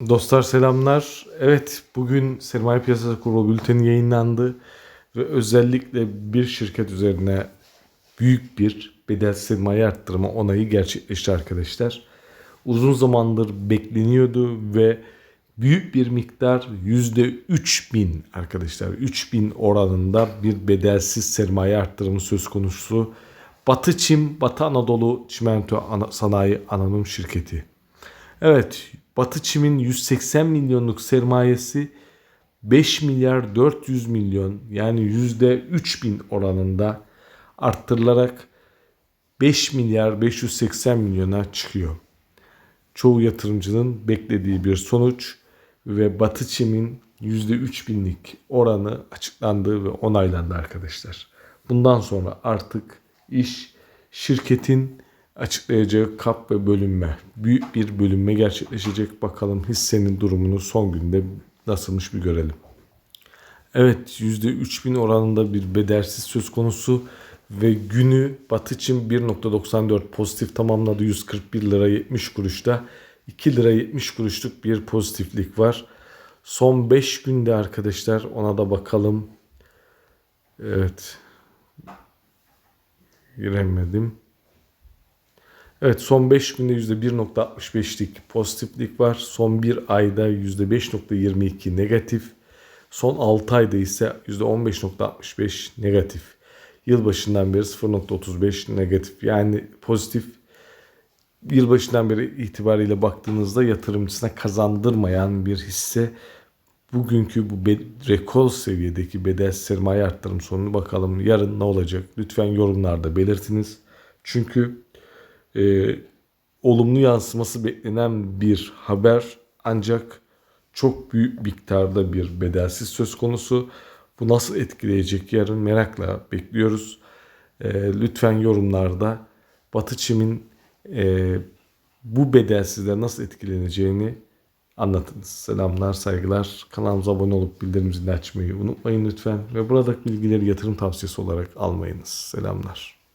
Dostlar selamlar. Evet bugün sermaye piyasası kurulu bülteni yayınlandı ve özellikle bir şirket üzerine büyük bir bedel sermaye arttırma onayı gerçekleşti arkadaşlar. Uzun zamandır bekleniyordu ve büyük bir miktar %3000 arkadaşlar 3000 oranında bir bedelsiz sermaye arttırımı söz konusu. Batı Çim, Batı Anadolu Çimento Ana- Sanayi Anonim Şirketi. Evet, Batı Çim'in 180 milyonluk sermayesi 5 milyar 400 milyon yani yüzde 3000 oranında arttırılarak 5 milyar 580 milyona çıkıyor. Çoğu yatırımcının beklediği bir sonuç ve Batı Çim'in yüzde 3000'lik oranı açıklandı ve onaylandı arkadaşlar. Bundan sonra artık iş şirketin açıklayacağı kap ve bölünme. Büyük bir bölünme gerçekleşecek. Bakalım hissenin durumunu son günde nasılmış bir görelim. Evet %3000 oranında bir bedelsiz söz konusu ve günü Batı için 1.94 pozitif tamamladı 141 lira 70 kuruşta 2 lira 70 kuruşluk bir pozitiflik var. Son 5 günde arkadaşlar ona da bakalım. Evet. Giremedim. Evet son 5 günde %1.65'lik pozitiflik var. Son bir ayda %5.22 negatif. Son 6 ayda ise %15.65 negatif. Yılbaşından beri 0.35 negatif. Yani pozitif yılbaşından beri itibariyle baktığınızda yatırımcısına kazandırmayan bir hisse. Bugünkü bu rekor seviyedeki bedel sermaye arttırım sonunu bakalım yarın ne olacak? Lütfen yorumlarda belirtiniz. Çünkü e, olumlu yansıması beklenen bir haber ancak çok büyük miktarda bir bedelsiz söz konusu. Bu nasıl etkileyecek yarın merakla bekliyoruz. E, lütfen yorumlarda Batı Çim'in e, bu bedelsizden nasıl etkileneceğini anlatınız. Selamlar, saygılar. Kanalımıza abone olup bildirim zilini açmayı unutmayın lütfen. Ve buradaki bilgileri yatırım tavsiyesi olarak almayınız. Selamlar.